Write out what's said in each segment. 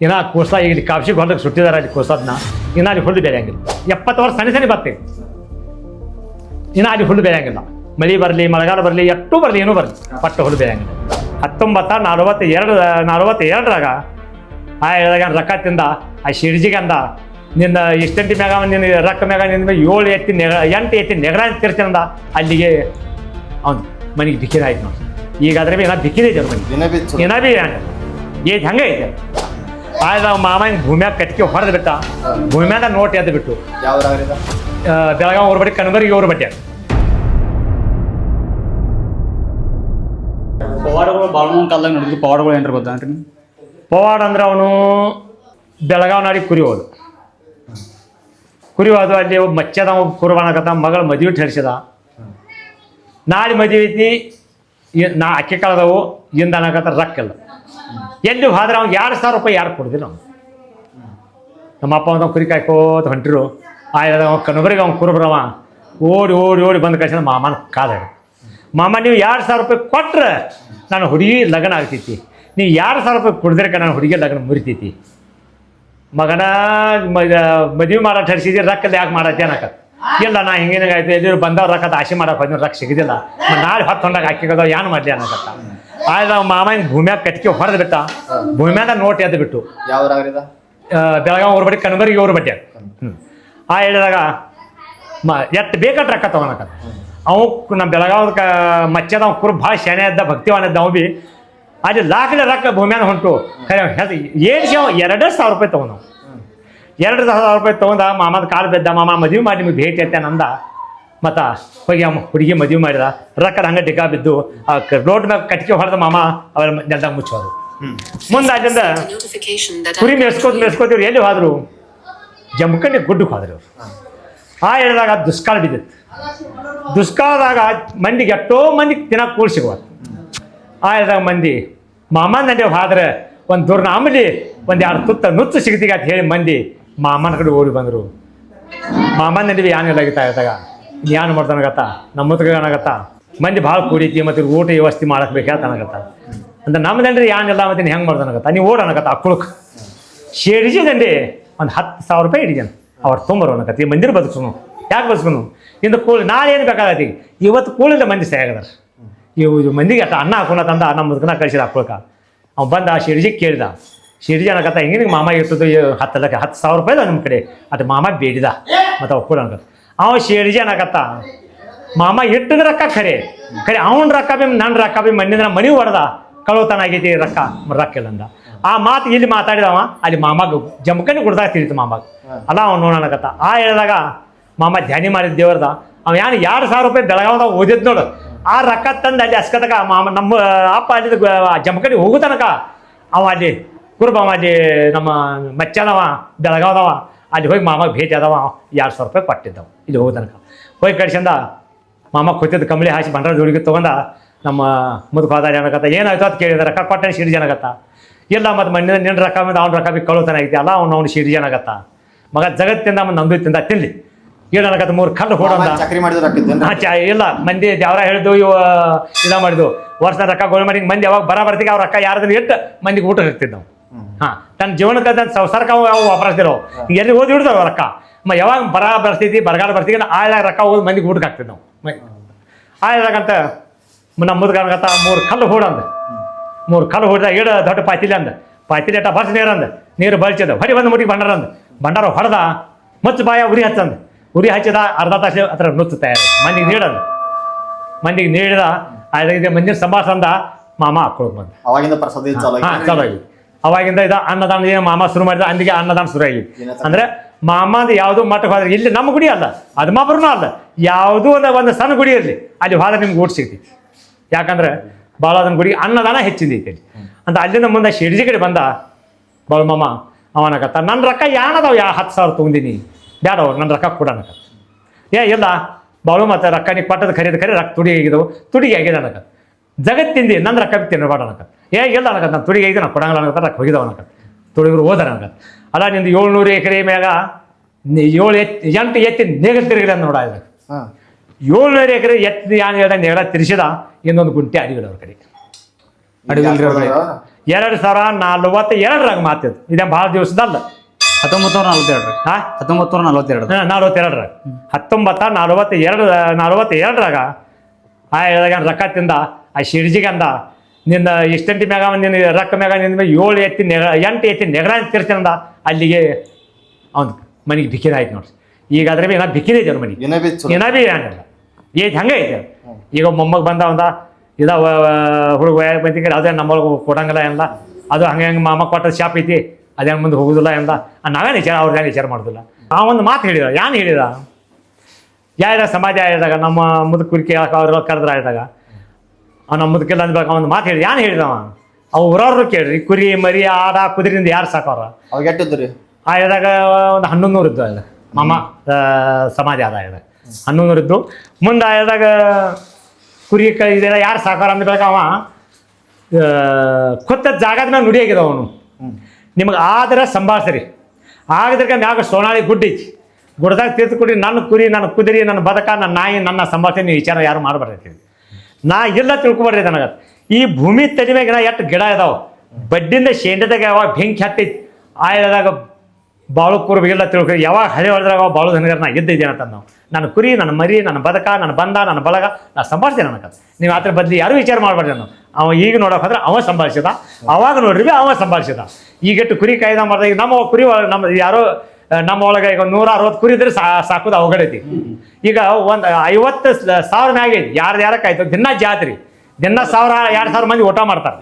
ಇನ್ನ ಕೋಸ ಈಗ ಇಲ್ಲಿ ಕಾಪ್ಸಿ ಹೊಲಕ್ಕೆ ಸುಟ್ಟಿದಾರೆ ಅಲ್ಲಿ ಕೋಸದನ್ನ ಇನ್ನ ಅಲ್ಲಿ ಹುಲ್ಲು ಬೆಳೆಯಂಗಿಲ್ಲ. ಎಪ್ಪತ್ತು ವರ್ಷ ಸನಿ ಸನಿ ಬರ್ತೇವೆ. ಇನ್ನ ಅಲ್ಲಿ ಹುಲ್ಲು ಬೆಳೆಯಂಗಿಲ್ಲ. ಮಳೆ ಬರಲಿ ಮಳೆಗಾಲ ಬರಲಿ ಎಟ್ಟು ಬರಲಿ ಏನೂ ಬರಲಿ. ಪಟ್ಟು ಹುಲ್ಲು ಬೆಳೆಯಂಗಿಲ್ಲ. ಹತ್ತೊಂಬತ್ತ ನಲವತ್ತ ಎರಡು ನಲವತ್ತ ಎರಡರಾಗ ಆ ಹೇಳಿದಾಗ ರೊಕ್ಕ ತಿಂದ ಆ ಶಿರ್ಜಿಗೆ ಅಂದ ನಿನ್ನ ಇಷ್ಟಂಟಿ ಮ್ಯಾಗ ನಿನ್ನ ರೊಕ್ಕ ಮ್ಯಾಗ ನಿನ್ನ ಏಳು ಎತ್ತಿ ನೆಗ ಎಂಟು ಎತ್ತಿ ನೆಗರ ತಿರ್ತೀನಂದ ಅಲ್ಲಿಗೆ ಅವ್ನು ಮನೆಗೆ ಬಿಕ್ಕಿದ ಆಯ್ತು ನೋಡಿ. ಈಗ ಅದ್ರ ಮೇಲೆ ಬಿಕ್ಕಿದೆ ಬಿಚ್ಚು. ಏನ ಬಿ ಏನು? ಏಜ್ ಹಂಗೆ ಐತೆ ಆಯ್ತು ನಾವು ಮಾಮ ಹಿಂಗೆ ಭೂಮ್ಯಾಗ ಕಟ್ಟಿಗೆ ಹೊಡೆದು ಬಿಟ್ಟ. ಭೂಮ್ಯಾಗ ನೋಟ್ ಎದ್ದು ಬಿಟ್ಟು. ಬೆಳಗಾವ್ ಬೆಳಗಾವಿ ಅವ್ರ ಬಟ್ಟೆ ಕನಬರಿಗೆ ಅವ್ರ ಬಟ್ಟೆ ಪವಾಡಗಳು ಬಾಳಮನ್ ಕಾಲದಾಗ ನೋಡಿದ್ರು ಪವಾಡಗಳು ಏನ್ರ ಗೊತ್ತಾನ್ರಿ ಪವಾಡ ಅಂದ್ರೆ ಅವನು ಬೆಳಗಾವ್ ನಾಡಿ ಕುರಿ ಹೋದ ಕುರಿ ಹೋದ ಅಲ್ಲಿ ಒಬ್ಬ ಮಚ್ಚದ ಒಬ್ಬ ಕುರ್ಬಾನಕತ್ತ ಮಗಳ ಮದುವೆ ಹರಿಸಿದ ನಾಳೆ ಮದುವೆ ಐತಿ ನಾ ಅಕ್ಕಿ ಕಳೆದವು ಇಂದ ಅನ್ನಕತ್ತ ರೊಕ್ಕ ಇಲ್ಲ ಎಲ್ಲಿ ಹೋದ್ರೆ ಅವ್ನಿಗೆ ಎರಡು ಸಾವಿರ ರೂಪಾಯಿ ಯಾರು ಕೊಡ್ದಿಲ್ಲ ನಾವು ನಮ್ಮ ಅಪ್ಪ ಒಂದು ಕುರಿ ಕಾಯ್ಕೋತ ಹೊಂಟಿರು. ಆಯ್ತು ಅವ್ನ ಕನಬರಿಗೆ ಅವ್ನು ಕುರುಬ್ರವ ಓಡಿ ಓಡಿ ಓಡಿ ಬಂದ ಕಳಿಸಿದ ಮಾಮನ ಕಾದ ಮಾಮ, ನೀವು ಎರಡು ಸಾವಿರ ರೂಪಾಯಿ ಕೊಟ್ರೆ ನಾನು ಹುಡುಗಿ ಲಗ್ನ ಆಗ್ತೈತಿ. ನೀವು ಎರಡು ಸಾವಿರ ರೂಪಾಯಿ ಕೊಡ್ದಿರಕ ನಾನು ಹುಡುಗಿ ಲಗ್ನ ಮುರಿತೈತಿ. ಮಗನ ಮದುವೆ ಮಾಡಕ್ಕೆ ಹರಿಸಿದಿ ರೊಕ್ಕದ ಯಾಕೆ ಮಾಡತ್ತೆ ಅನ್ನಕ ಇಲ್ಲ, ನಾ ಹಿಂಗೇನ ಆಯ್ತು ಎಲ್ಲಿ ಬಂದವ್ರ ರೊಕ್ಕದ ಆಸೆ ಮಾಡಕ್ಕೆ ಹೋದ್ರೆ ರೊಕ್ಕ ಸಿಗದಿಲ್ಲ. ನಾಳೆ ಹತ್ತು ಹೊಂಡಾಗ ಹಾಕಿಗೋದು ಏನು ಮಾಡಲಿ ಅನ್ನಕತ್ತ. ಆಯ್ತು ನಮ್ಮ ಮಾಮ ಹಿಂಗೆ ಭೂಮ್ಯಾಗ ಕಟ್ಟಿಗೆ ಹೊಡೆದ್ ಬಿಟ್ಟ. ಭೂಮ್ಯಾಗ ನೋಟ್ ಎದ್ದು ಬಿಟ್ಟು. ಯಾವ ಊರಾಗ್ರಿದ ಬೆಳಗಾವಿ ಅವ್ರ ಬಟ್ಟೆ ಕನಬರಿಗೆ ಅವ್ರ ಬಟ್ಟೆ ಆ ಹೇಳಿದಾಗ ಮ ಎಟ್ಟು ಬೇಕಾದ ರೊಕ್ಕ ಅವ್ ಅವು ನಮ್ಮ ಬೆಳಗಾವ್ ಕ ಮಚ್ಚದ ಅವ್ ಕುರು ಭಾಳ ಶಾನೆ ಇದ್ದ ಭಕ್ತಿವಾನ ಇದ್ದ ಅವು ಬಿ. ಅಲ್ಲಿ ಲಾಕ್ಲೆ ರೊಕ್ಕ ಭೂಮ್ಯಾನ ಹೊಂಟು. ಖರೆ ಏನು ಅವ ಎರಡೇ ಸಾವಿರ ರೂಪಾಯಿ ತೊಗೊಂಡು ಎರಡು ಸಾವಿರ ರೂಪಾಯಿ ತೊಗೊಂಡ ಮಾಮದ ಕಾಲು ಬಿದ್ದ ಮಾಮ ಮದುವೆ ಮಾಡಿ ನಿಮಗೆ ಭೇಟಿ ಎತ್ತೆ ನಂದ. ಮತ್ತ ಹೋಗಿ ಅಮ್ಮ ಹುಡುಗಿ ಮದುವೆ ಮಾಡಿದ. ರೊಕ್ಕ ಹಂಗೆ ಡಿಗ ಬಿದ್ದು ಆ ರೋಡ್ ಮ್ಯಾಗ ಕಟ್ಟಿಗೆ ಹೊಡೆದ ಮಾಮ ಅವರ ನೆಲ್ದಾಗ ಮುಚ್ಚೋದು. ಮುಂದೆ ಅಲ್ಲಿಂದ notification that ಕುರಿ ಮೇರ್ಸ್ಕೋತ ಮೆಸ್ಕೋತಿವ್ರು ಎಲ್ಲಿ ಹೋದ್ರು? ಜಮ್ಕಂಡಿ ಗುಡ್ಡಕ್ಕೆ ಹೋದ್ರು ಅವ್ರು ಆ ಹೇಳಿದಾಗ ದುಷ್ಕಾಲ ಬಿದ್ದಿತ್ತು. ದುಷ್ಕಾಲದಾಗ ಮಂದಿಗೆ ಎಷ್ಟೋ ಮಂದಿಗೆ ತಿನ್ನಕ್ಕೆ ಕೂಡ ಸಿಗುವ. ಆ ಹೇಳಿದಾಗ ಮಂದಿ ಮಾಮನ ನಡೆ ಹೋದ್ರೆ ಒಂದು ದುರ್ನಾಮಲಿ ಒಂದು ಎರಡು ತುತ್ತ ನುಚ್ಚು ಸಿಗ್ತೀಗ? ಅಂತ ಹೇಳಿ ಮಂದಿ ಮಾಮನ ಕಡೆ ಓಡಿ ಬಂದರು. ಮಾಮನ ನಡುವೆ ಯಾನ್ ಇಲ್ಲಾಗಿತ್ತ ಇದ್ದಾಗ ಯಾನ್ ಮಾಡ್ತಾನಾಗತ್ತ ನಮ್ಮ ಏನಾಗತ್ತ ಮಂದಿ ಭಾಳ ಕೂಡೈತಿ ಮತ್ತು ಊಟ ವ್ಯವಸ್ಥೆ ಮಾಡಕ್ ಬೇಕಾತ ಅನ್ನಕತ್ತ ಅಂತ ನಮ್ಮ ದಂಡ್ರಿ ಯಾನ್ ಇಲ್ಲ ಮತ್ತೆ ಹೆಂಗೆ ಮಾಡ್ದಾನಾಗತ್ತ ನೀವು ಓಡ ಅನ್ನಕತ್ತ ಅಕ್ಕಳಕ್ ಶೇಡಿಜಿ ದಂಡಿ ಒಂದು ಹತ್ತು ಸಾವಿರ ರೂಪಾಯಿ ಹಿಡಿಜನ್ ಅವ್ರು ತೊಂಬರು ಈ ಮಂದಿರ ಬದುಕ್ಸುನು. ಯಾಕೆ ಬದುಕುನು ಇಂದ ಕೂಳಿ ನಾಳೆ ಏನು ಬೇಕಾಗತ್ತಿ? ಇವತ್ತು ಕೂಳಿಂದ ಮಂದಿ ಸರಿಯಾಗದಾರ ಇವು ಮಂದಿಗೆ ಅಟ್ಟ ಅನ್ನ ಹಾಕೋಣ ತಂದ, ಅನ್ನ ಮುದುಕನ ಕಳಿಸಿದ ಹಾಕೊಳಕ ಅವ್ನು ಬಂದ ಆ ಶಿರ್ಜಿ ಕೇಳಿದ. ಶಿರ್ಜಿ ಅನ್ನಕತ್ತ ಹಿಂಗೆ ನಿಮ್ಗೆ ಮಾಮ ಇರ್ತದೆ ಹತ್ತು ಲಕ್ಷ ಹತ್ತು ಸಾವಿರ ರೂಪಾಯಿ ನಮ್ಮ ಕಡೆ. ಅದು ಮಾಮ ಬೇಡಿದ. ಮತ್ತು ಒಕ್ಕೂಡ ಅನ್ಕತ್ತ. ಅವ ಶಿರ್ಜಿ ಅನ್ನಕತ್ತ ಮಾಮ ಇಟ್ಟದ ರೊಕ್ಕ ಖರೆ. ಖರೆ ಅವನ ರೊಕ್ಕ ಬಿ ನನ್ನ ರೊಕ್ಕ ಬಿ ಮಣ್ಣಿಂದ ಮನಿ ಹೊಡೆದ. ಕಳೋತನ ಆಗೈತಿ ರೊಕ್ಕ. ರೊಕ್ಕ ಇಲ್ಲಂದ ಆ ಮಾತು ಇಲ್ಲಿ ಮಾತಾಡಿದವ, ಅಲ್ಲಿ ಮಾಮಾಗ ಜಮಕನಿ ಕುಡ್ದಾಗ ತಿಳಿತು ಮಾಮಾಗ. ಅಲ್ಲ ಅವ್ನು ನೋಡೋಣಕತ್ತ ಆ ಹೇಳಿದಾಗ ಮಾಮ ಧ್ಯಾನಿ ಮಾಡಿದ ದೇವ್ರದ, ಅವ ಯಾನು ಎರಡು ಸಾವಿರ ರೂಪಾಯಿ ಬೆಳಗಾವದ ಓದಿದ್ ನೋಡು. ಆ ರೊಕ್ಕ ತಂದು ಅಲ್ಲಿ ಅಸ್ಕತಕ ಮಾಮ ನಮ್ಮ ಅಪ್ಪ ಅಲ್ಲಿ ಜಮಕನಿ ಹೋಗು ತನಕ ಅವ ಅಲ್ಲಿ ಕುರುಬ ಅಲ್ಲಿ ನಮ್ಮ ಮಚ್ಚನವ, ಬೆಳಗಾವದವ. ಅಲ್ಲಿ ಹೋಗಿ ಮಾಮಾಗ ಭೇಟಿ ಆದವ ಎರಡು ಸಾವಿರ ರೂಪಾಯಿ ಪಟ್ಟಿದ್ದವು ಇಲ್ಲಿ ಹೋಗೋ ತನಕ. ಹೋಗಿ ಕಡಿಸಿಂದ ಮಾಮ ಕೂತಿದ್ದು ಕಂಬಳಿ ಹಾಸಿ ಬಂಡ್ರ ಜೋಡಿಗೆ ತೊಗೊಂಡ ನಮ್ಮ ಮುದುಕ ಜನಗತ್ತ ಏನಾಯ್ತು ಅಂತ ಕೇಳಿದ ರೊಕ್ಕ ಕೊಟ್ಟೆ ಸಿಡಿ ಜನಗತ್ತ ಇಲ್ಲ ಮತ್ತು ಮಣ್ಣಿನ ನಿನ್ನ ರೊಕ್ಕ ಮೇಲೆ ಅವ್ನ ರೊಕ್ಕ ಬಿ ಕಳುತನ ಐತಿ ಅಲ್ಲ ಅವ್ನು ಅವ್ನು ಸಿಡಿ ಜನಗತ್ತ ಮಗ ಜಗತ್ತಿಂದ ನಮ್ಮ ನಂದು ತಿಂದ ತಿನ್ಲಿ. ಏನಕತ್ತ ಮೂರು ಕಲ್ಲು ಹೊಡಂದ ಚಾ ಇಲ್ಲ ಮಂದಿ ದೇವರ ಹೇಳಿದ್ದು ಇವ ಇದ ಮಾಡಿದ್ವು ವರ್ಷ ರೊಕ್ಕ ಗೋಲ್ ಮಾಡಿ ಮಂದಿ ಯಾವಾಗ ಬರ ಬರ್ತಿಗೆ ಅವ್ರ ರೊಕ್ಕ ಯಾರ್ದನ್ನ ಇಟ್ಟು ಮಂದಿಗೆ ಊಟ ನಾವು ಹಾ ತನ್ನ ಜೀವನಕ್ಕೆ ತನ್ನ ಸಂಸಾರಕ್ಕೆ ಅವು ಅವು ವಾಪರಿಸ್ತಿರೋ ಎಲ್ಲಿ ಓದಿ ಹಿಡ್ದಾವ ರೊಕ್ಕ. ಮ ಯಾವಾಗ ಬರ ಬರ್ತೈತಿ ಬರಗಾಲ ಬರ್ತೀವಿ ಆಳ ರೊಕ್ಕ ಹೋಗೋದು ಮಂದಿಗೆ ಊಟಕ್ಕೆ ಹಾಕ್ತೀವಿ ನಾವು. ಆಯ್ದಾಗಂತ ನಮ್ಮ ಮುದ್ಗಂತ ಮೂರು ಕಲ್ಲು ಹೂಡಂದ ಮೂರು ಕಲ್ಲು ಹೂಡ್ದ ಏಡ ದೊಡ್ಡ ಪಾತಿಲಿ ಅಂದ. ಪಾತಿಲಿ ಅಟ್ಟ ಬರ್ಸ್ ನೀರು ಅಂದ. ನೀರು ಬಳ್ಚಿದ ಹೊಡಿ ಬಂದು ಮುಟ್ಟಿಗೆ ಬಂಡಾರ ಅಂದ. ಬಂಡಾರ ಹೊಡೆದ ಮುಚ್ಚು ಬಾಯ ಉರಿ ಹಚ್ಚಂದ. ಉರಿ ಹಚ್ಚಿದ ಅರ್ಧ ತಾಸು ಹತ್ರ ನುಚ್ಚು ತಯಾರು. ಮಂದಿಗೆ ನೀಡಂದ ಮಂದಿಗೆ ನೀಡಿದ ಐದೈದು ಮಂದಿನ ಸಂಭಾಷ ಅಂದ ಮಾಮ ಹಾಕೊಳಕ್ ಬಂದ. ಅವಾಗಿಂದ ಪ್ರಸಾದ ಇದು ಅವಾಗಿಂದ ಇದು ಅನ್ನದಾನ ಏನು ಮಾಮ ಶುರು ಮಾಡಿದ ಅಂದಿಗೆ ಅನ್ನದಾನ ಶುರು ಆಗಿ? ಅಂದ್ರೆ ಮಾಮಂದು ಯಾವುದು ಮಠಕ್ಕೆ ಹೋದ್ರೆ ಇಲ್ಲಿ ನಮ್ಮ ಗುಡಿ ಅಲ್ಲ ಅದು ಅದ್ಮಾಪುರನೂ ಅಲ್ಲ ಯಾವುದೂ ಒಂದು ಒಂದು ಸಣ್ಣ ಗುಡಿ ಇರಲಿ ಅಲ್ಲಿ ಹೋದ್ರೆ ನಿಮ್ಗೆ ಊಟ ಸಿಗ್ತೈತಿ. ಯಾಕಂದ್ರೆ ಭಾಳ ಅದನ್ನ ಗುಡಿ ಅನ್ನದಾನ ಹೆಚ್ಚಿದೆ ಅಲ್ಲಿ. ಅಂತ ಅಲ್ಲಿಂದ ಮುಂದೆ ಶಿಡ್ಜಿ ಕಡೆ ಬಂದ ಬಾಳು ಮಾಮ ಅವನಕತ್ತ ನನ್ನ ರೊಕ್ಕ ಯಾನದಾವ ಯಾ ಹತ್ತು ಸಾವಿರ ತೊಗೊಂಡಿನಿ ಬೇಡ ನನ್ನ ರೊಕ್ಕ ಕೊಡನಕ ಏ ಇಲ್ಲ. ಬಾಳು ಮತ್ತೆ ರೊಕ್ಕ ನೀ ಪಟ್ಟದ ಖರೀದಿ ಖರೀದಿ ರೊಕ್ಕ ತುಡಿ ಆಗಿದವು ತುಡಿಗೆ ಆಗಿದೆ ಅನ್ನಕ ಜಗತ್ತಿಂದಿ ನನ್ನ ರೊಕ್ಕ ತಿನ್ನಬೇಡ ಅನ್ನಕ ಏ ಇಲ್ಲ ಅನ್ನಕ ನಾನು ತುಡಿಗೆ ಆಗಿದೆ ನಾನು ಕೊಡಂಗಿಲ್ಲ ಅನ್ನಕ ನಾನು ಹೋಗಿದವ ಅನ್ನಕ ತುಡಿಗರು ಹೋದಾರ ಅನ್ಕ ಅಲ್ಲ ನಿಂದು ಏಳ್ನೂರು ಎಕರೆ ಮ್ಯಾಗ ಏಳು ಎತ್ತಿ ಎಂಟು ಎತ್ತಿ ನೇಗಲ್ ತಿರುಗಿಲ್ಲ ನೋಡ ಇದಕ್ಕೆ. ಹಾ. ಏಳ್ನೂರು ಎಕರೆ ಎತ್ತಿ ಯಾನ್ ಹೇಳ್ದ ನೇಗಳ ತಿರ್ಸಿದ ಇನ್ನೊಂದು ಗುಂಟೆ ಅಡಿಗಳು ಅವ್ರ ಕಡೆ. ಅಡಿಗಳು ಅವ್ರ ಕಡೆ ಎರಡು ಸಾವಿರ ನಲ್ವತ್ತ ಎರಡರಾಗ ಮಾತಿದ್ದು ಇದೇ ಭಾಳ ದಿವಸದಲ್ಲ? ಹತ್ತೊಂಬತ್ತು ನೂರ ನಲ್ವತ್ತೆರಡು ಹಾ? ಹತ್ತೊಂಬತ್ತು ನೂರ ನಲ್ವತ್ತೆರಡು. ಹಾ, ನಲ್ವತ್ತೆರಡರಾಗ. ಹತ್ತೊಂಬತ್ತ ನಲ್ವತ್ತ ಎರಡು ನಲ್ವತ್ತ ಎರಡರಾಗ ಆ ಹೇಳ್ದಾಗ ರೊಕ್ಕ ತಿಂದ ಆ ಶಿರ್ಜಿಗೆ ಅಂದ ನಿನ್ನ ಇಷ್ಟಂಟಿ ಮ್ಯಾಗ ನಿನ್ನ ರಕ್ಕ ಮ್ಯಾಗ ನಿನ್ನ ಏಳು ಎತ್ತಿ ನೆಗ ಎಂಟು ಎತ್ತಿ ನೆಗರ ಅಂದ ಅಲ್ಲಿಗೆ ಅವ್ನು ಮನೆಗೆ ಬಿಕ್ಕಿದ ಆಯ್ತು ನೋಡ್ರಿ. ಈಗ ಅದ್ರ ಮೇಲೆ ಬಿಕ್ಕಿನ ಬಿಕ್ಕಿದೆ ಇದ್ದಾರೆ ಮನೆಗೆ? ಏನೇ ಬಿ ಚಲೋ. ಏನ ಬಿ ಏನಿಲ್ಲ ಏಜ್ ಹಂಗೆ ಐತೆ? ಈಗ ಮೊಮ್ಮಗ ಬಂದ ಅವಂದ ಇದ ಹುಡುಗ ಬಂದಿಗೆ ಅದೇ ನಮ್ಮೊಳಗೆ ಕೊಡಂಗಿಲ್ಲ ಎಲ್ಲ ಅದು ಹಂಗೆ ಹಂಗೆ ಮಾಮ ಕೊಟ್ಟ ಶಾಪ್ ಐತಿ ಅದೇ ಮುಂದೆ ಹೋಗುದಿಲ್ಲ ಎಂದ ನಾವೇನು ವಿಚಾರ ಹೆಂಗೆ ವಿಚಾರ ಮಾಡೋದಿಲ್ಲ. ಆ ಒಂದು ಮಾತು ಹೇಳಿದ ಯಾನು ಹೇಳಿದ? ಯಾರ ಸಮಾಜ ಹೇಳಿದಾಗ ನಮ್ಮ ಮುದುಕುರಿಕೆ ಕುರಿಕೆ ಅವ್ರೆಲ್ಲ ಕರೆದ್ರ ಅವ ನಮ್ಮ ಮುದುಕೆಲ್ಲ ಅಂದ್ಬೇಕು ಒಂದು ಮಾತು ಹೇಳಿ ಯಾನು ಹೇಳಿದವ ಅವು? ಊರವ್ರು ಕೇಳ್ರಿ ಕುರಿ ಮರಿ ಆಡ ಕುದ್ರಿಂದ ಯಾರು ಸಾಕವ್ರ ಅವಾಗ ಗೆಟ್ಟಿದ್ರಿ ಆ ಇದಾಗ ಒಂದು ಹನ್ನೊಂದು ನೂರು ಇದ್ದು ಅಲ್ಲಿ ಮಾಮ ಸಮಾಧಿ ಆದ ಹೇಳಿದಾಗ ಹನ್ನೊಂದು ನೂರು ಇದ್ದು. ಮುಂದೆ ಆಯದಾಗ ಕುರಿ ಕ ಇದೆಲ್ಲ ಯಾರು ಸಾಕಾರ ಅಂದ್ಬೇಕು ಅವ ಕೊತ್ತ ಜಾಗದ ಮ್ಯಾಗ ಆಗಿದ ಅವನು. ನಿಮಗೆ ಆದ್ರೆ ಸಂಭಾಳಿಸ್ರಿ. ಆಗದ್ರಕ ಮ್ಯಾಗ ಸೋನಾಳಿ ಗುಡ್ಡಿ ಗುಡ್ದಾಗ ತೀರ್ತು ಕುಡಿ ನನ್ನ ಕುರಿ ನನ್ನ ಕುದುರಿ ನನ್ನ ಬದಕ ನನ್ನ ನಾಯಿ ನನ್ನ ಸಂಭಾಷಣೆ ನೀವು ವಿಚಾರ ಯಾರು ಮಾಡಬಾರ್ದು ನಾ ಇಲ್ಲ ತಿಳ್ಕೊಬಾರ್ರಿ ನನಗೆ. ಈ ಭೂಮಿ ತಲೆ ಮ್ಯಾಗ ಎಷ್ಟು ಗಿಡ ಇದಾವ. ಬಡ್ಡಿಂದ ಶೇಂಡದಾಗ ಯಾವಾಗ ಬೆಂಕಿ ಹತ್ತೈತಿ ಆ ಹೇಳಿದಾಗ ಬಾಳು ಎಲ್ಲ ತಿಳ್ಕೊ ಯಾವಾಗ ಹಳೆ ಹೊಡೆದಾಗ ಬಾಳು ನನಗರ ನಾ ಇದ್ದಿದ್ದೇನೆ ಅಂತ ನಾವು ನನ್ನ ಕುರಿ, ನನ್ನ ಮರಿ, ನನ್ನ ಬದಕ, ನನ್ನ ಬಂದ, ನನ್ನ ಬಳಗ, ನಾ ಸಂಭಾಳಿಸ್ತೀನಿ ನನಗೆ. ನೀವು ಆತರ ಬದಲಿ ಯಾರು ವಿಚಾರ ಮಾಡಬಾರ್ದು ನಾನು ಅವ ಈಗ ನೋಡೋಕೆ ಹೋದ್ರೆ ಅವ ಸಂಭಾಳಿಸಿದ ಅವಾಗ ನೋಡ್ರಿ ಅವ ಸಂಭಾಳಿಸಿದ ಈಗಿಟ್ಟು ಕುರಿ ಕಾಯ್ದ ಮಾಡಿದಾಗ ನಮ್ಮ ಕುರಿ ನಮ್ಮ ಯಾರೋ ನಮ್ಮ ಒಳಗೆ ಈಗ ನೂರ ಅರವತ್ತು ಕುರಿ ಇದ್ರೆ ಸಾಕೋದು ಅವಘಡೈತಿ ಈಗ ಒಂದ್ ಐವತ್ತು ಸಾವಿರ ಮ್ಯಾಗ ಯಾರ್ದು ಯಾರಕ್ಕೆ ಆಯ್ತು? ದಿನ ಜಾತ್ರಿ. ದಿನ ಸಾವಿರ, ಎರಡು ಸಾವಿರ ಮಂದಿ ಊಟ ಮಾಡ್ತಾರೆ.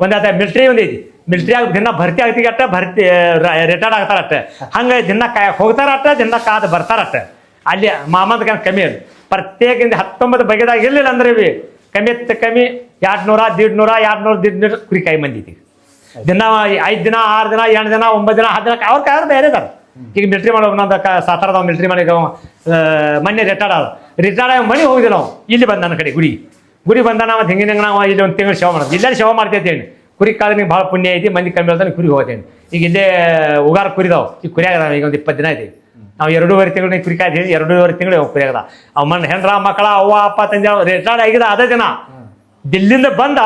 ಒಂದು ಮಿಲ್ಟ್ರಿ ಒಂದು ಐತಿ. ಮಿಲ್ಟ್ರಿ ಆಗ ದಿನ ಭರ್ತಿ ಆಗ್ತಿಗೆ ಅಟ್ಟ ಭರ್ತಿ ರಿಟೈರ್ಡ್ ಆಗ್ತಾರ ಅಟ್ಟೆ ಹಂಗೆ ದಿನ ಕಾಯಕ್ ಹೋಗ್ತಾರ ಅಟ್ಟ ದಿನ ಕಾದು ಬರ್ತಾರ ಅಟ್ಟೆ ಅಲ್ಲಿ ಮಾಮದ ಕಮ್ಮಿ ಅದು. ಪ್ರತ್ಯೇಕ ಹತ್ತೊಂಬತ್ತು ಬಗೆದಾಗ ಇರಲಿಲ್ಲ ಅಂದ್ರೆ ಕಮ್ಮಿ ಕಮ್ಮಿ ಎರಡು ನೂರ ದೀಡ್ ನೂರ ಎರಡು ನೂರ ದೀಡ್ ನೂರ ಕುರಿ ಕಾಯಿ ಮಂದಿತಿ ದಿನ ಐದು ದಿನ ಆರು ದಿನ ಎಂಟು ದಿನ ಒಂಬತ್ತು ದಿನ ಹತ್ತು ದಿನ ಅವ್ರ ಕಾಯ್ರು ಬೇರೆ ಇದಾರೆ. ಈಗ ಮಿಲ್ಟ್ರಿ ಮಾಡೋ ಕ ಸಾತಾರದ ಮಿಲ್ಟ್ರಿ ಮಾಡಿ ಮೊನ್ನೆ ರಿಟೈರ್ಡ್ ಆದ ರಿಟೈರ್ಡ್ ಆಗಿ ಮನೆ ಹೋಗಿದ್ದೆ ನಾವು. ಇಲ್ಲಿ ಬಂದ ನನ್ನ ಕಡೆ ಗುಡಿ. ಗುಡಿ ಬಂದ ನಾವು ಹಿಂಗಿನ ನಾವು ಇಲ್ಲಿ ಒಂದು ತಿಂಗಳು ಸೇವೆ ಮಾಡೋದು. ಇಲ್ಲೇ ಸೇವೆ ಮಾಡ್ತೈತೇನು ಕುರಿ ಕಾಲ ನಿಮ್ಗೆ ಭಾಳ ಪುಣ್ಯ ಐತಿ ಮಂದಿ ಕಮ್ಮಿ ಹೇಳ್ತಾನೆ ಕುರಿ ಹೋಗ್ತೇನೆ. ಈಗ ಇಲ್ಲೇ ಉಗಾರ ಕುರಿದಾವ್. ಈಗ ಕುರಿ ಆಗದ ಈಗ ಒಂದು ಇಪ್ಪತ್ತು ದಿನ ಐತಿ. ನಾವು ಎರಡೂವರೆ ತಿಂಗಳು ಕುರಿ ಕಾಯ್ತೀವಿ ಎರಡೂವರೆ ತಿಂಗಳು ಕುರಿ ಆಗದ ಅವ್ ಮನ್ ಹೆಂಡ್ರ ಮಕ್ಕಳ ಅವ್ವ ಅಪ್ಪ ತಂದೆ ರಿಟೈರ್ಡ್ ಆಗಿದ ಅದೇ ದಿನ. ದಿಲ್ಲಿಂದ ಬಂದ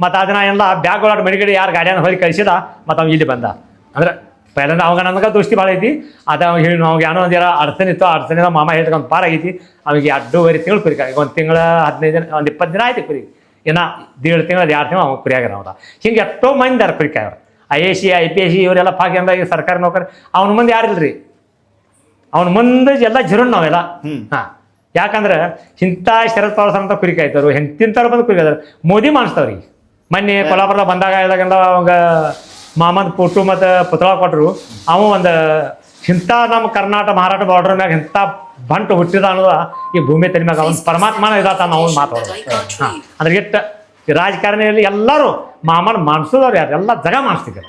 ಮತ್ತು ಅದನ್ನ ಎಲ್ಲ ಬ್ಯಾಗ್ ಒಳಗೆ ಮಡಿಗಡೆ ಯಾರು ಗಾಡಿಯನ್ನು ಹೋಗಿ ಕಳಿಸಿದ ಮತ್ತು ಅವ್ನು ಇಲ್ಲಿ ಬಂದ. ಅಂದ್ರೆ ಪೈಲಂದ ಅವಾಗ ನನಗೆ ದೋಸ್ತಿ ಭಾಳ ಐತಿ. ಅದು ಅವ್ನು ಹೇಳಿ ಅವ್ಗೆ ಏನೋ ಒಂದು ಜರ ಅಡಚಣೆ ಇತ್ತು ಅಡಚಣೆ ಮಾಮ ಹೇಳ್ಕೊಂಡು ಒಂದು ಪಾರ ಆಗೈತಿ. ಅವಿಗೆ ಎರಡೂವರೆ ತಿಂಗಳು ಕುರಿಕ ಈಗ ಒಂದು ತಿಂಗಳ ಹದಿನೈದು ದಿನ ಒಂದು ಇಪ್ಪತ್ತು ದಿನ ಆಯ್ತು ಕುರಿ. ಏನ ದೇಳು ತಿಂಗಳು ಎರಡು ತಿಂಗಳು ಅವ್ನು ಕುರಿಯಾಗ್ಯಾರ ಅವ್ರ. ಹಿಂಗೆ ಎಷ್ಟೋ ಮಂದಿ ಅವ್ರು ಕುರಿಕ ಅವ್ರು I A C I P S C ಇವರೆಲ್ಲ ಪಾಕಿ ಈಗ ಸರ್ಕಾರಿ ನೌಕರಿ. ಅವ್ನ ಮುಂದೆ ಯಾರಿಲ್ರಿ ಅವ್ನ ಮುಂದೆ ಎಲ್ಲ ಜಿರೋಣ್ ನಾವೆಲ್ಲ. ಹಾಂ. ಯಾಕಂದ್ರೆ ಇಂಥ ಶರತ್ ಪವಾರ್ ಅಂತ ಕುರಿ ಹೆಂಗೆ ತಿಂತಾರೆ ಬಂದು ಕುರಿಕಾಯ್ತಾರೆ ಮೋದಿ ಮಾಡಿಸ್ತಾವ್ರಿ ಮೊನ್ನೆ ಕೊಲ್ಲಾಪುರ ಬಂದಾಗ ಇದಾಗೆಲ್ಲ ಅವಾಗ ಮಾಮನ್ ಪುಟ್ಟು ಮತ್ತು ಪುತ್ಳ ಕೊಟ್ಟರು ಅವ ಒಂದು ಇಂಥ ನಮ್ಮ ಕರ್ನಾಟಕ ಮಹಾರಾಷ್ಟ್ರ ಬಾರ್ಡರ್ ಮ್ಯಾಗ ಇಂಥ ಬಂಟು ಹುಟ್ಟಿದ ಅನ್ನೋದ ಈ ಭೂಮಿ ತಲೆ ಮ್ಯಾಗ ಅವ್ನು ಪರಮಾತ್ಮನ ಇದಾತ ನಾವು ಮಾತಾಡೋದು ಹಾಂ. ಅಂದ್ರೆ ಇಟ್ಟ ರಾಜಕಾರಣಿಯಲ್ಲಿ ಎಲ್ಲರೂ ಮಾಮನ ಮಾಡಿಸೋದವ್ರು ಯಾರು? ಎಲ್ಲ ಜಗ ಮಾಡಿಸ್ತಿದ್ದಾರೆ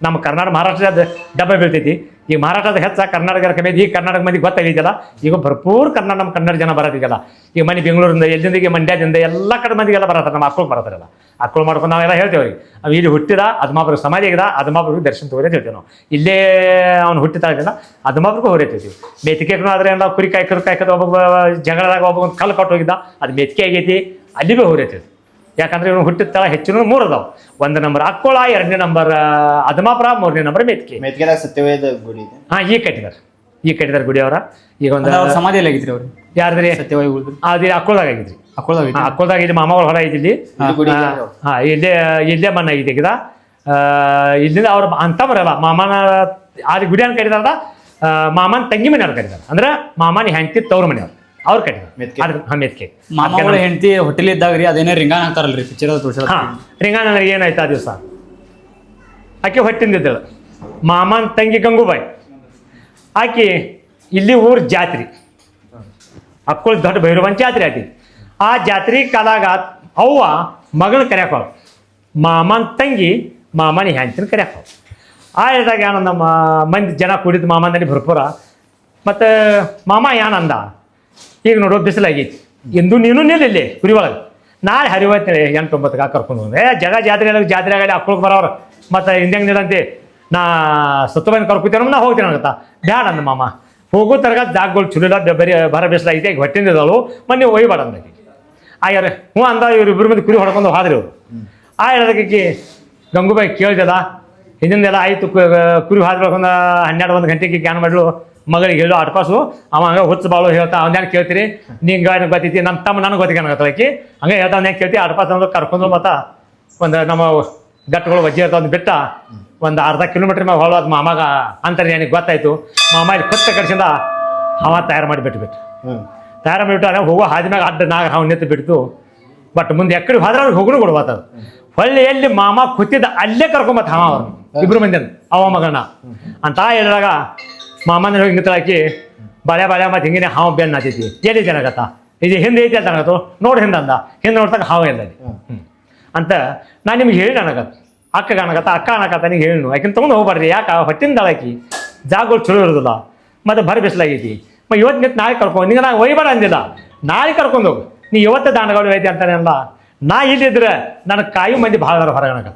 ನಮ್ಮ ಕರ್ನಾಟಕ ಮಹಾರಾಷ್ಟ್ರದ ಡಬ್ಬ ಬೀಳ್ತೈತಿ. ಈ ಮಹಾರಾಷ್ಟ್ರದ ಹೆಚ್ಚಾಗಿ ಕರ್ನಾಟಕ ಕಮ್ಮಿ ಈ ಈಗ ಕರ್ನಾಟಕ ಮಂದಿ ಗೊತ್ತಾಗಿದ್ದಲ್ಲ ಈಗ ಭರ್ಪೂರ್ ಕನ್ನಡ ನಮ್ಮ ಕನ್ನಡ ಜನ ಬರೋದಿದೆಯಲ್ಲ ಈಗ ಮನೆ ಬೆಂಗಳೂರಿಂದ ಎಲ್ಲಿಂದ ಈಗ ಮಂಡ್ಯದಿಂದ ಎಲ್ಲ ಕಡೆ ಮಂದಿಗೆಲ್ಲ ಬರತ್ತಾರೆ ನಮ್ಮ ಅಕ್ಕಳು ಬರತ್ತಾರಲ್ಲ. ಅಕ್ಕಳು ಮಾಡ್ಕೊಂಡು ನಾವೆಲ್ಲ ಹೇಳ್ತೇವೆ ಅವ್ರಿಗೆ ಅವ್ ಇಲ್ಲಿ ಹುಟ್ಟಿದ ಅದ್ಮಾಪುರ ಸಮಾಧಿ ಆಗಿದ ಅದ್ಮಾಬ್ರಿಗೆ ದರ್ಶನ ತಗೋರಿ ಅಂತ ಹೇಳ್ತೇವೆ ನಾವು. ಇಲ್ಲೇ ಅವ್ನು ಹುಟ್ಟಿದ ಇದ್ದಾನ ಅದ್ಮಾಬ್ರಿಗೂ ಹೊರೈತೈತಿ ಮೇತಿಕೆಗೂ ಆದ್ರೆ ಎಲ್ಲ ಕುರಿ ಕಾಯ್ಕರು ಕಾಯ್ಕದ ಒಬ್ಬ ಜಗಳದಾಗ ಒಬ್ಬ ಒಂದು ಕಲ್ಲು ಕೊಟ್ಟು ಹೋಗಿದ್ದ ಅದು ಮೆತ್ಕೆ ಆಗೈತಿ ಅಲ್ಲಿ ಭೀ ಹೊರೈತೈತಿ ಯಾಕಂದ್ರೆ ಇವನು ಹುಟ್ಟಿದ ತಳ ಹೆಚ್ಚಿನ ಮೂರು ಅದಾವ. ಒಂದು ನಂಬರ್ ಅಕ್ಕೋಳ ಎರಡನೇ ನಂಬರ್ ಅದಮಾಪುರ ಮೂರನೇ ನಂಬರ್ ಮೆತ್ಕೆ. ಮೆತ್ಕೆದಾಗ ಸತ್ಯವೇದ ಗುಡಿ ಇದೆ. ಹಾ ಈಗ ಕಟ್ಟಿದಾರೆ. ಈಗ ಕಟ್ಟಿದಾರೆ ಗುಡಿ ಅವರ. ಈಗ ಒಂದು ಅಂದ್ರೆ ಅವ್ರ ಸಮಾಧಿ ಎಲ್ಲ ಆಗಿದ್ರಿ ಅವ್ರು. ಯಾರ್ದ್ರಿ? ಸತ್ಯವಾಗಿ ಉಳಿದ್ರಿ ಅದು ಅಕ್ಕೋಳದಾಗ ಆಗಿದ್ರಿ. ಅಕ್ಕೊಳ್ದಾಗ ಹಾ, ಅಕ್ಕೋಳದಾಗ ಇಲ್ಲಿ ಮಾಮಗಳ ಹೊರ ಐತಿ ಇಲ್ಲಿ ಇಲ್ಲಿ ಗುಡಿ ಇದೆ ಅವ್ರು. ಹಾ ಇಲ್ಲೇ ಇಲ್ಲೇ ಮಣ್ಣ ಆಗಿದೆ ಆ, ಇಲ್ಲಿಂದ ಅವ್ರ ಅಂತ ಬರಲ್ಲ ಮಾಮನ ಗುಡಿ ಅಂತ ಕಟ್ಟಿದಾರ ಮಾಮನ ತಂಗಿ ಮನೆಯವ್ರು ಕರೀತಾರ. ಅಂದ್ರೆ ಮಾಮನ ಹೆಂಡತಿ ತವ್ರ ಮನೆಯವ್ರು. ಅವ್ರು ಕಡೆ ಮೆತ್ಕೆ. ಅದ್ರ- ಮಾಮಗಳ ಹೆಂಡತಿ ಹೋಟೆಲ್ ಇದ್ದಾಗ ರೀ ಅದೇನೇ ರಿಂಗಾನ್ ಹಾಕ್ತಾರಲ್ರಿ ಪಿಕ್ಚರ್ ತೋರ್ಸೋದು ಹಾ ರಿಂಗಾನ ನನಗೆ ಏನಾಯ್ತು ಆ ದಿವಸ? ಆಕೆ ಹೊಟ್ಟಿಂದಿದ್ದಳು ಮಾಮನ್ ತಂಗಿ ಗಂಗೂಬಾಯಿ. ಆಕೆ ಇಲ್ಲಿ ಊರ್ ಜಾತ್ರೆ. ಅಕ್ಕಳ ದೊಡ್ಡ ಭೈರವನ್ ಜಾತ್ರೆ ಆತಿ ಆ ಜಾತ್ರೆ ಕಾಲಾಗ ಅವ್ವ ಮಗನ ಕರ್ಯಾಕ ಮಾಮನ ತಂಗಿ ಮಾಮನ ಹೆಂಚಿನ ಕರ್ಯಾಕ ಆ ಇದ್ದಾಗ ಏನು ನಮ್ಮ ಮಂದಿ ಜನ ಕೂಡಿದ್ದು ಮಾಮನಲ್ಲಿ ಭರ್ಪೂರ. ಮತ್ತು ಮಾಮ ಏನಂದ ಈಗ ನೋಡು ಬಿಸಿಲಾಗೈತಿ ಎಂದು ನೀನು ನಿಲ್ಲಿಲ್ಲಿ ಕುರಿ ಒಳಗೆ ನಾಳೆ ಹರಿವತ್ತೇಳಿ ಎಂಟು ಒಂಬತ್ತಕ್ಕೆ ಕರ್ಕೊಂಡು ಏ, ಜಗ ಜಾತ್ರೆ ಜಾತ್ರೆ ಆಗಲಿ ಅಕ್ಕಳಿಗೆ ಬರೋರು. ಮತ್ತು ಹಿಂದೆ ನಿಲ್ಲಂತೆ. ನಾ ಸತ್ತು ಬಂದು ಕರ್ಕೊತೇನೆ ನಾ ಹೋಗ್ತೀನಿ ಅನ್ನತ್ತ ಬ್ಯಾಡ ಅಂದ ಮಾಮ. ಹೋಗೋ ತರಗ ಜಾಗಗಳು ಚುಲಿಲ್ಲ ಬರೀ ಬರ ಐತೆ, ಈಗ ಇದ್ದಾಳು ಮೊನ್ನೆ ಒಯ್ಬೇಡ ಅಂದಾಕಿ ಆಗ್ಯಾರ ಹ್ಞೂ ಅಂದ, ಇವ್ರು ಇಬ್ಬರು ಮಂದಿ ಕುರಿ ಹೊಡ್ಕೊಂಡು ಹೋದ್ರಿ ಅವರು ಆ ಹೇಳೋದಕ್ಕೆ ಗಂಗೂಬಾಯಿ ಕೇಳ್ದಲ್ಲ ಇದನ್ನೆಲ್ಲ ಆಯಿತು ಕುರಿ ಹಾದ್ಬೇಕು ಒಂದು ಹನ್ನೆರಡು, ಒಂದು ಗಂಟೆಗೆ ಕ್ಯಾನ್ ಮಾಡಲು, ಮಗಳಿಗೆ ಹೇಳು ಅಡ್ಪಾಸು ಅವ ಹಂಗೆ ಹುಚ್ಚು ಬಾಳು ಹೇಳ್ತಾ ಅವನ್ಯಾರು ಕೇಳ್ತೀರಿ? ನಿಂಗೆ ಗಾಡಿ ಗೊತ್ತೈತಿ ನಮ್ಮ ತಮ್ಮ ನನಗೆ ಗೊತ್ತಿಗೆ ಆಕಿ ಹಂಗೆ ಹೇಳ್ತಾ ಏನು ಕೇಳ್ತಿ ಅಡ್ಪಾಸ್ ಅಂದ್ರೆ ಕರ್ಕೊಂಡು ಮತ್ತ ಒಂದು ನಮ್ಮ ಗಟ್ಟುಗಳು ವಜ್ಜೆ ಇರ್ತಾವ ಒಂದು ಬಿಟ್ಟ. ಒಂದು ಅರ್ಧ ಕಿಲೋಮೀಟ್ರ್ ಮ್ಯಾಗ ಹೊಳೋದು ಮಾಮಾಗ ಅಂತಾರೆ ನನಗೆ ಗೊತ್ತಾಯ್ತು. ಮಾಮ ಇಲ್ಲಿ ಕೊತ್ತ ಕಡ್ಸಿಂದ ಅವ ತಯಾರು ಮಾಡಿ ಬಿಟ್ಬಿಟ್ಟು ಹ್ಞೂ ತಯಾರು ಮಾಡಿಬಿಟ್ಟು ಅಲ್ಲ ಹೋಗೋ ಹಾದಿನಾಗ ಅಡ್ಡ ನಾಗ ಹಾವು ನಿಂತು ಬಿಡ್ತು. ಬಟ್ ಮುಂದೆ ಎಕ್ಕಡೆ ಹೋದ್ರೆ ಅವ್ರಿಗೆ ಹೋಗ್ರು ಕೊಡ್ಬೋದು ಹೊಳ್ಳಿ ಎಲ್ಲಿ ಮಾಮ ಕೂತಿದ್ದ ಅಲ್ಲೇ ಕರ್ಕೊಂಬತ್ತ ಹಾವ ಅವ್ರು ಇಬ್ರು ಮಂದಿ ಅವ ಮಗನ ಅಂತ ಹೇಳಿದಾಗ ಮಾಮನ ಹೋಗಿ ನಿಂತಳಾಕಿ ಬಾಳೆ ಬಾಳೆ ಮತ್ತೆ ಹಿಂಗಿನ ಹಾವು ಬೆನ್ನ ಹತ್ತೈತಿ ಎಲ್ಲಿ ಜನಗತ್ತ ಇದು ಹಿಂದೆ ಐತಿ ಅಂತ ಅನ್ನಗತ್ತು ನೋಡಿ ಹಿಂದೆ ಅಂದ. ಹಿಂದೆ ನೋಡ್ತಾಗ ಹಾವು ಎಲ್ಲ. ಅಂತ ನಾನು ನಿಮ್ಗೆ ಹೇಳಿ ನನಗತ್ತ ಅಕ್ಕ ಕಾಣಕತ್ತ ಅಕ್ಕ ಅನ್ನಕತ್ತ ನೀವು ಹೇಳು ಯಾಕಂದ್ರೆ ತೊಗೊಂಡು ಹೋಗ್ಬಾರ್ರಿ ಯಾಕೆ? ಹೊಟ್ಟಿನ ದಳಕಿ ಜಾಗಗಳು ಚಲೋ ಇರೋದಿಲ್ಲ. ಮತ್ತು ಬರ ಬಿಸಿಲಾಗೈತಿ. ಮ ಇವತ್ತು ನಿಂತು ನಾಳೆ ಕರ್ಕೊಂಡು ನಿಂಗೆ ನಾನು ಒಯ್ಬೇಡ ಅಂದಿಲ್ಲ. ನಾಳೆ ಕರ್ಕೊಂಡು ಹೋಗು. ನೀ ಇವತ್ತು ದಾಂಡಗಳು ಐತಿ ಅಂತಾನೆ ಅಲ್ಲ ನಾ ಇಲ್ಲಿದ್ರೆ ನನ್ನ ಕಾಯು ಮಂದಿ ಭಾಳ ಅದಾರ ಹೊರಗೆ ನನಗೆ.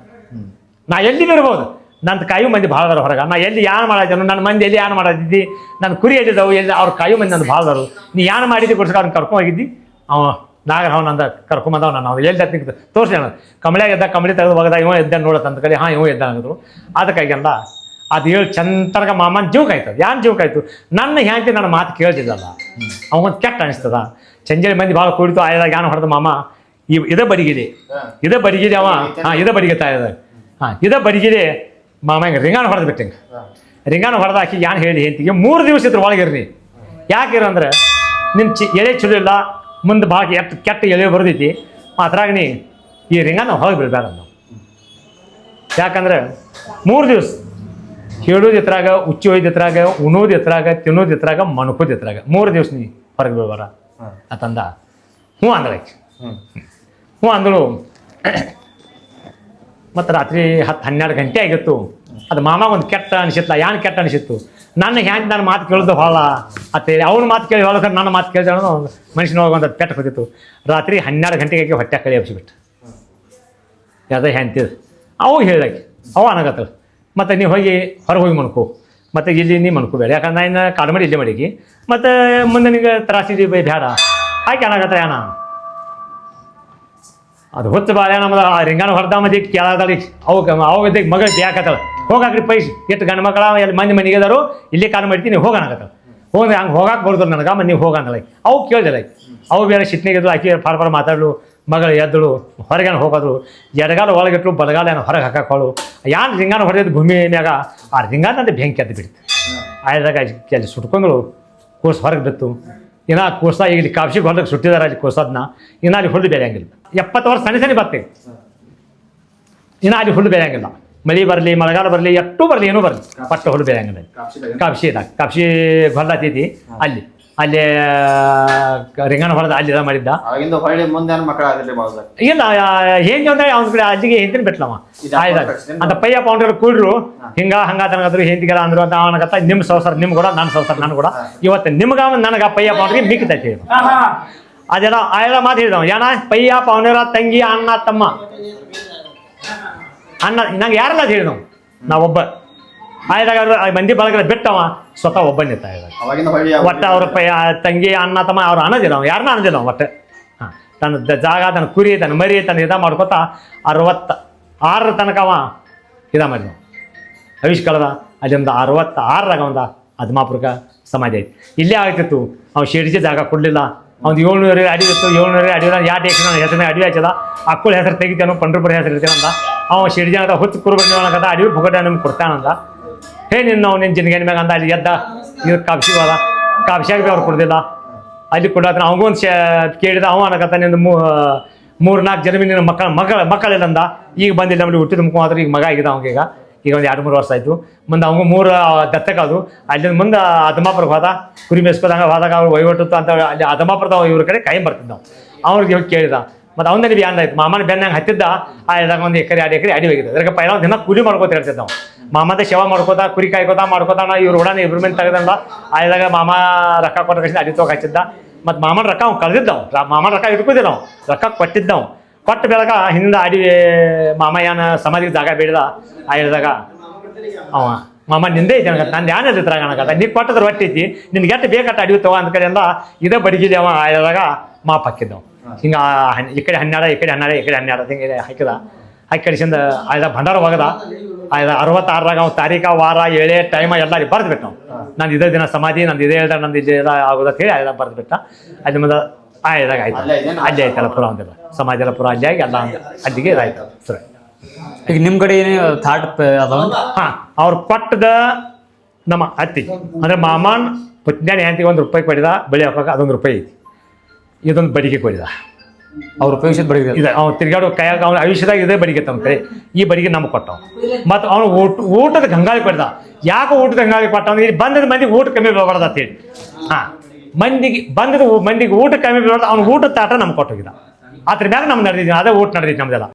ನಾ ಎಲ್ಲಿ ಇರ್ಬೋದು? ನನ್ನ ಕಾಯು ಮಂದಿ ಭಾಳ ಹೊರಗೆ. ನಾ ಎಲ್ಲಿ ಯಾನ್ ಮಾಡಿದ್ದನು ನನ್ನ ಮಂದಿ ಎಲ್ಲಿ ಯಾನ್ ಮಾಡಿದ್ದಿ ನನ್ನ ಕುರಿ ಎಲ್ಲಿದ್ದಾವೆ ಎಲ್ಲಿ ಅವ್ರ ಕಾಯು ಮಂದಿ ನನ್ನ ಭಾಳ ಅದಾರು. ನೀ ಯಾನ್ ಮಾಡಿದ್ದಿ ಕೊಡ್ಸಕ್ಕೆ ಕರ್ಕೊಂಡು ಹೋಗಿದ್ದಿ? ಅವ ನಾಗರ ಅವನ ಅಂದ ಕರ್ಕೊಂಬಂದವ ನಾನು ಅವ್ನು ಎಲ್ಲಿ ಹತ್ತಿಗೆ ತೋರಿಸಿ ಅಣ್ಣ ಕಮಳ್ಯಾಗ ಎದ್ದ ಕಮಳಿ ತೆಗೆದು ಹೋಗದ ಇವ ಎದ್ದ ನೋಡತ್ತ ಅಂತ ಕಡೆ ಹಾಂ ಇವ ಎದ್ದ ಅಂದ್ರು. ಅದಕ್ಕಾಗಿ ಅಂದ ಅದು ಹೇಳಿ ಚಂತನಗ ಮಾಮನ ಜೀವಕ್ಕೆ ಆಯ್ತು ಯಾನ್ ಜೀವಕ್ಕೆ ಆಯ್ತು? ನನ್ನ ಹ್ಯಾಂತಿ ನನ್ನ ಮಾತು ಕೇಳ್ತಿದ್ದಲ್ಲ. ಅವಂದು ಕೆಟ್ಟ ಅನಿಸ್ತದ. ಚಂಜಲಿ ಮಂದಿ ಭಾಳ ಕುಡಿತು ಆಯ್ದಾಗ ಯಾನು ಹೊಡೆದ ಮಾಮ? ಇವ್ ಇದ ಬರಿಗಿದೆ ಇದ ಬರಿಗಿದೆ ಅವ. ಹಾ ಇದ ಬರಿಗೆತಾ ಇದೆ ಹಾಂ ಇದ ಬರಿಗಿದೆ ಮಾಮ ಹಿಂಗೆ ರಿಂಗಾಣ ಹೊಡೆದು ಬಿಟ್ಟು ಹಿಂಗೆ. ರಿಂಗಾಣ ಹೊಡೆದು ಹಾಕಿ ಯಾನ್ ಹೇಳಿ ಹೆಂತಿಗೆ ಮೂರು ದಿವಸ ಇದ್ರ ಒಳಗಿರ್ರಿ. ಯಾಕಿರಂದ್ರೆ ನಿಮ್ಮ ಚಿ ಎಲೆ ಚಲೋ ಇಲ್ಲ ಮುಂದೆ ಭಾಳ ಎತ್ತ ಕೆಟ್ಟ ಎಳೆ ಬರ್ದೈತಿ ಅದ್ರಾಗ ನೀ ಈ ನಾವು ಹೋಗಿ ಬಿಡಬೇಡ ನಾವು. ಯಾಕಂದ್ರೆ ಮೂರು ದಿವಸ ಹೇಳೋದು ಎತ್ತರಾಗ ಉಚ್ಚಿ ಒಯ್ದು ಎತ್ತರಾಗ ಉಣೋದು ಎತ್ತರಾಗ ತಿನ್ನೋದು ಎತ್ತರಾಗ ಮಣಕೋದು ಎತ್ತರಾಗ ಮೂರು ದಿವಸ ನೀ ಹೊರಗೆ ಹಾಂ. ಅಂತಂದ ಹ್ಞೂ ಅಂದ್ರೆ ಹ್ಞೂ ಅಂದಳು. ಮತ್ತು ರಾತ್ರಿ ಹತ್ತು ಹನ್ನೆರಡು ಗಂಟೆ ಆಗಿತ್ತು. ಅದು ಮಾಮ ಒಂದು ಕೆಟ್ಟ ಅನಿಸಿತ್ತಲ್ಲ ಯಾನ್ ಕೆಟ್ಟ ಅನಿಸಿತ್ತು? ನನ್ನ ಹ್ಯಾಂಡ್ ನನ್ನ ಮಾತು ಕೇಳೋದು ಹೊಳ ಅಂತೇಳಿ ಅವ್ನ ಮಾತು ಕೇಳಿ ಹೇಳೋಕೆ ನನ್ನ ಮಾತು ಕೇಳಿದ ಮನುಷ್ಯನೊಳಗೆ ಒಂದು ಪೆಟ್ಟ ಹೋಗಿತ್ತು ರಾತ್ರಿ ಹನ್ನೆರಡು ಗಂಟೆಗೆ ಹೊಟ್ಟೆ ಕಳಿ ಹಬ್ಸಿಬಿಟ್ಟು ಯಾವುದೋ ಹ್ಯಾಂತಿದ್ ಅವು ಹೇಳಕ್ಕೆ ಅವ ಅನ್ನಗತ್ತಳು ಮತ್ತು ನೀವು ಹೋಗಿ ಹೊರಗೆ ಹೋಗಿ ಮನ್ಕೋ. ಮತ್ತು ಇಲ್ಲಿ ನೀ ಮನ್ಕೋಬೇಡ ಯಾಕಂದ್ರೆ ನಾನು ಕಾಡು ಮಾಡಿ ಇಲ್ಲಿ ಮಾಡಿಗಿ ಮತ್ತು ಮುಂದೆ ನಿಂಗೆ ತ್ರಾಸಿದ್ದೀವಿ ಬೇಡ ಆಯ್ಕೆ ಅನಾಗತ್ತೆ ಯಾನ? ಅದು ಹೊತ್ತು ಬಾಳೆ ನಮ್ದು ಆ ರಿಂಗಾನ ಹೊರದಾಮದಿ ಕೇಳಾದಳಿ ಅವಾಗ ಅವು ಅವಾಗ ಮಗಳು ಬೇಕತ್ತಳ ಹೋಗಾಕ್ರಿ ಪೈಸ್, ಎಷ್ಟು ಗಂಡು ಮಕ್ಕಳ ಎಲ್ಲಿ ಮಂದಿ ಮನೆಗೆ ಅದಾರು ಇಲ್ಲಿ ಕಾಲು ಮಾಡ್ತೀನಿ ಹೋಗೋಣಕತ್ತಳ. ಹೋಗಿ ಹಂಗೆ ಹೋಗಾಕ ಬರ್ದ್ರು ನನಗೆ ಮನೆ ಹೋಗಂದಳ ಅವು ಕೇಳ್ದಲ್ಲ ಅವು ಬೇರೆ ಸಿಟ್ನಾಗಿದ್ದು ಆಕೆ ಫಾರ್ ಫಾರ್ ಮಾತಾಡಲು, ಮಗಳು ಎದ್ದಳು ಹೊರಗೆ ಹೋಗೋದು, ಎಡಗಾಲ ಒಳಗಿಟ್ಟು ಬಲಗಾಲ ಏನು ಹೊರಗೆ ಹಾಕೋಳು ಯಾನ್ ರಿಂಗಾನ ಹೊಡೆದ ಭೂಮಿ ಮ್ಯಾಗ, ಆ ರಿಂಗಾನ ಬೆಂಕಿ ಎದ್ದು ಬಿಡ್ತು ಆಯ್ದಾಗ ಅಲ್ಲಿ ಸುಟ್ಕೊಂಡ್ಳು, ಕೋರ್ಸ್ ಹೊರಗೆ ಬಿತ್ತು. ಇನ್ನ ಕೋಸ ಈಗ ಇಲ್ಲಿ ಕಾಪ್ಸಿ ಹೊಲಕ್ಕೆ ಸುಟ್ಟಿದಾರೆ ಅಲ್ಲಿ ಕೋಸದನ್ನ ಇನ್ನ ಅಲ್ಲಿ ಹುಲ್ಲು ಬೆಳೆಯಂಗಿಲ್ಲ. ಎಪ್ಪತ್ತು ವರ್ಷ ಸಣ್ಣ ಸಣ್ಣ ಬರ್ತೇವೆ ಇನ್ನ ಅಲ್ಲಿ ಹುಲ್ಲು ಬೆಳೆಯಂಗಿಲ್ಲ. ಮಳೆ ಬರಲಿ ಮಳೆಗಾಲ ಬರಲಿ ಎಟ್ಟು ಬರಲಿ ಏನೂ ಬರಲಿ. ಪಟ್ಟ ಹುಲ್ಲು ಬೆಳೆಯಂಗಿಲ್ಲ. ಅಲ್ಲಿ. ಕಾಪ್ಸಿ ಇದಾಗ ಕಾಪ್ಸಿ ಹೊಲ ಐತಿ. ಅಲ್ಲಿ. ಅಲ್ಲಿ ರಿಂಗನ ಹೊಡೆದ ಅಲ್ಲಿ ಇದ ಮಾಡಿದ್ದ. ಹೊಳ್ಳಿ ಮುಂದೆ ಏನು ಮಕ್ಕಳು ಆಗಲಿ ಬಾಳ್ದ ಇಲ್ಲ ಹೆಂಗೆ ಅಂದ್ರೆ ಅವ್ನ ಕಡೆ ಅಲ್ಲಿಗೆ ಹೆಂತಿನ ಬಿಟ್ಲವ. ಆಯ್ದಾಗ ಅಂತ ಪಯ್ಯ ಪೌಂಡ್ರ ಕೂಡ್ರು ಹಿಂಗ ಹಂಗ ತನಗದ್ರು ಹೆಂತಿಗೆಲ್ಲ ಅಂದ್ರು ಅಂತ ಅವನಗತ್ತ ನಿಮ್ಮ ಸಂಸಾರ ನಿಮ್ ಕೂಡ ನನ್ನ ಸಂಸಾರ ನನ್ ಕೂಡ. ಇವತ್ತು ನಿಮ್ಗ ನನಗ ಪಯ್ಯ ಪೌಂಡ್ರಿಗೆ ಮಿಕ್ಕಿತೈತಿ ಅದೆಲ್ಲ ಆಯೆಲ್ಲ ಮಾತು ಹೇಳಿದವ. ಏನ ಪಯ್ಯ ಪೌಂಡ್ರ ತಂಗಿ ಅಣ್ಣ ತಮ್ಮ. ಅಣ್ಣ ನಂಗೆ ಯಾರೆಲ್ಲ ಅದು ಹೇಳಿದವ? ನಾ ಒಬ್ಬ ಆಯ್ದಾಗ ಮಂದಿ ಬಳಗದ ಬಿಟ್ಟವ. ಸ್ವತಃ ಒಬ್ಬ ನಿಂತ ಆಯ್ದಾಗ ಅವಾಗಿಂದ ಹೊಳ್ಳಿ ಒಟ್ಟ ಅವ್ರ ಪೈ ತಂಗಿ ಅಣ್ಣ ತಮ್ಮ ಅವ್ರು ಅನ್ನೋದಿಲ್ಲ ಯಾರನ್ನ ಅನ್ನೋದಿಲ್ಲ ಒಟ್ಟೆ ಒಟ್ಟು. ಹಾಂ. ತನ್ನ ಜಾಗ ತನ್ನ ಕುರಿ ತನ್ನ ಮರಿ ತನ್ನ ಇದ ಮಾಡ್ಕೊತ ಅರವತ್ತ ಆರರ ತನಕ ಅವ ಇದ ಮಾಡಿದ ಅಲ್ಲಿ ಒಂದು ಅರವತ್ತ ಆರರಾಗ ಒಂದ ಹದಿಮಾಪುರಕ ಸಮಾಧಿ ಐತಿ ಇಲ್ಲೇ ಆಗ್ತಿತ್ತು. ಅವ್ನು ಶಿರ್ಜಿ ಜಾಗ ಕೊಡಲಿಲ್ಲ. ಅವ್ನು ಏಳ್ನೂರ ಅಡಿ ಇತ್ತು. ಏಳ್ನೂರು ಅಡಿ ಯಾವ ದೇಶ ಹೆಸರಿನ ಅಡಿ ಹಚ್ಚದ. ಅಕ್ಕಳ ಹೆಸರು ತೆಗಿತಾನು ಪಂಡ್ರಪುರ ಹೆಸರು ಇರ್ತಾನಂದ ಅವ ಶಿರ್ಜಿ ಅಂತ ಹುಚ್ಚು ಕುರುಬಂದ ಅಡಿ ಭುಗಟ ನಿಮ್ಗೆ ಕೊಡ್ತಾನಂದ. ಹೇ ನಿನ್ನ ನಾವು ನಿನ್ನ ಜಿನ್ಗೇನ್ ಮ್ಯಾಗ ಅಂದ, ಅಲ್ಲಿ ಎದ್ದ. ಇವ್ರು ಕಾಪ್ಸಿ ಹೋದ ಭೀ ಅವ್ರು ಕೊಡ್ದಿಲ್ಲ ಅಲ್ಲಿ ಕೊಡತ್ರ ಅವಂಗೊಂದು ಶೇ ಕೇಳಿದ, ಅವ ಅನ್ನಕತ್ತ ನಿಂದು ಮೂರು ನಾಲ್ಕು ಜನ ನಿನ್ನ ಮಕ್ಕಳ ಮಕ್ಕಳ ಮಕ್ಕಳಿಲ್ಲಂದ ಈಗ ಬಂದಿಲ್ಲ ನಮ್ಮಲ್ಲಿ ಹುಟ್ಟಿದ ಮುಖ ಆದ್ರೆ ಈಗ ಮಗ ಆಗಿದೆ ಅವಂಗೀಗ ಈಗ. ಒಂದು ಎರಡು ಮೂರು ವರ್ಷ ಆಯಿತು. ಮುಂದೆ ಅವಂಗ ಮೂರು ದತ್ತಕ ಅದು. ಅಲ್ಲಿಂದ ಮುಂದೆ ಅದಮಾಪುರಕ್ಕೆ ಹೋದ. ಕುರಿ ಮೇಸ್ಕೋದಾಗ ಹೋದಾಗ ಅವ್ರು ವಹಿವಟ್ಟು ಅಂತ ಅಲ್ಲಿ ಅದಮಾಪುರದ ಇವ್ರ ಕಡೆ ಕೈ ಬರ್ತಿದ್ದ. ಅವ್ರಿಗೆ ಹೋಗಿ ಕೇಳಿದ. ಮತ್ತು ಅವನ ನೀವು ಆಯ್ತು ಮಾಮನ ಬೆನ್ನಂಗೆ ಹತ್ತಿದ್ದ, ಆ ಇದಾಗ ಒಂದು ಎಕರೆ, ಎರಡು ಎಕರೆ ಅಡಿ ಹೋಗಿದ್ದ ಅದಕ್ಕೆ ಪೈಲ ದಿನ ಕೂಲಿ ಮಾಡ್ಕೋತ ಹೇಳ್ತಿದ್ದ ನಾವು ಮಾಮದ ಸೇವಾ ಮಾಡ್ಕೋತ, ಕುರಿ ಕಾಯ್ಕೋತ ಮಾಡ್ಕೋತಾನ ಇವ್ರು ಉಡಾನ ಇಬ್ರು ಮೇಲೆ ತೆಗೆದಂದ ಆಯ್ದಾಗ ಮಾಮ ರೊಕ್ಕ ಕೊಟ್ಟ ಅಡಿ ತೋಗ ಹಚ್ಚಿದ್ದ. ಮತ್ತು ಮಾಮನ ರೊಕ್ಕ ಅವ್ನು ಕಳೆದಿದ್ದವ್ ಮಾಮನ ರೊಕ್ಕ ಇಟ್ಕೋದಿಲ್ಲ ನಾವು ರೊಕ್ಕ ಕೊಟ್ಟಿದ್ದವ್ ಕೊಟ್ಟ ಬೆಳಗ ಹಿಂದಿಂದ ಅಡಿ ಮಾಮ ಏನ ಸಮಾಧಿಗೆ ಜಾಗ ಬೇಡಿದ? ಆ ಹೇಳಿದಾಗ ಅವ. ಮಾಮ ನಿಂದೆ ಐತಿ ನನಗೆ ನಾನು ಯಾನ ಇದ್ರಾಗ ನನಗದ ನೀ ಕೊಟ್ಟದ್ರ ಹೊಟ್ಟೈತಿ ನಿನ್ಗೆ ಎಷ್ಟು ಬೇಕಟ್ಟ ಅಡಿ ತಗೋ ಅಂತ ಕಡೆಯಿಂದ ಇದೇ ಬಡಗಿದೆ ಅವ. ಹೇಳಿದಾಗ ಮಾಪ್ ಹಾಕಿದ್ದವ್ ಹಿಂಗೆ ಈ ಕಡೆ ಹನ್ನೆರಡು ಈ ಕಡೆ ಹನ್ನೆರಡು ಈ ಕಡೆ ಹನ್ನೆರಡು ಹಿಂಗೆ ಹಾಕಿದ. ಹಾಕಿ ಕಡಿಸಿಂದ ಆಯ್ದ ಭಂಡಾರ ಹೋಗದ ಆಯ್ದ ಅರವತ್ತಾರರಾಗ ಅವ್ನು ತಾರೀಖ ವಾರ ಏಳೆ ಟೈಮ ಎಲ್ಲ ಅಲ್ಲಿ ಬರ್ದ್ಬಿಟ್ಟು ನಾವು ನಂದು ಇದೇ ದಿನ ಸಮಾಧಿ ನಂದು ಇದೇ ಹೇಳ್ದ ನಂದು ಇದೇ ಎಲ್ಲ ಅಂತ ಹೇಳಿ ಆಯ್ದ ಬರ್ದ್ಬಿಟ್ಟ. ಅಲ್ಲಿ ಮುಂದೆ ಆಯ್ದಾಗ ಆಯ್ತು. ಅಲ್ಲೇ ಆಯ್ತಲ್ಲ ಪುರ ಒಂದಿಲ್ಲ. ಸಮಾಧಿ ಎಲ್ಲ ಪುರ ಅಲ್ಲೇ ಆಗಿ ಎಲ್ಲ ಅಲ್ಲಿಗೆ ಇದಾಯ್ತು. ಸರಿ. ಈಗ ನಿಮ್ಮ ಕಡೆ ಏನೇ ಥಾಟ್ ಅದಾವ? ಹಾ ಅವ್ರು ಪಟ್ಟದ ನಮ್ಮ ಅತ್ತಿ. ಅಂದ್ರೆ ಮಾಮನ್ ಪುತ್ನ್ಯಾನ ಹೆಂಡತಿಗೆ ಒಂದು ರೂಪಾಯಿ ಪಡೆದ ಬೆಳೆ ಹಾಕೋಕೆ ಅದೊಂದು ರೂಪಾಯಿ ಐತಿ. ಇದೊಂದು ಬಡಿಗೆ ಕೊಡಿದ ಅವ್ರು ಉಪಯೋಗಿಸಿದ ಬಡಿಗೆ ಇದೆ ಅವ್ನು ತಿರುಗಾಡೋ ಕೈಯಾಗ ಅವ್ನ ಆಯುಷ್ಯದಾಗ ಇದೇ ಬಡಿಗೆ ತಮ್ಮ ಕೈ ಈ ಬಡಿಗೆ ನಮ್ಗೆ ಕೊಟ್ಟವ್ ಮತ್ತು ಅವ್ನು ಊಟ ಊಟದ ಗಂಗಾಳಿ ಪಡೆದ ಯಾಕೆ ಊಟದ ಗಂಗಾಳಿ ಕೊಟ್ಟ ಅಂದ್ರೆ ಇಲ್ಲಿ ಬಂದದ ಮಂದಿಗೆ ಊಟ ಕಮ್ಮಿ ಬೀಳಬಾರ್ದು ಅಂತೇಳಿ ಹಾಂ ಮಂದಿಗೆ ಬಂದದ ಮಂದಿಗೆ ಊಟ ಕಮ್ಮಿ ಬೀಳಬಾರ್ದು ಅವ್ನು ಊಟದ ತಾಟ ನಮ್ಗೆ ಕೊಟ್ಟೋಗಿದ. ಅದ್ರ ಮ್ಯಾಗ ನಮ್ಗೆ ನಡೆದಿದ್ದೀನಿ ಅದೇ ಊಟ ನಡೆದಿತ್ತು ನಮ್ದೆಲ್ಲ.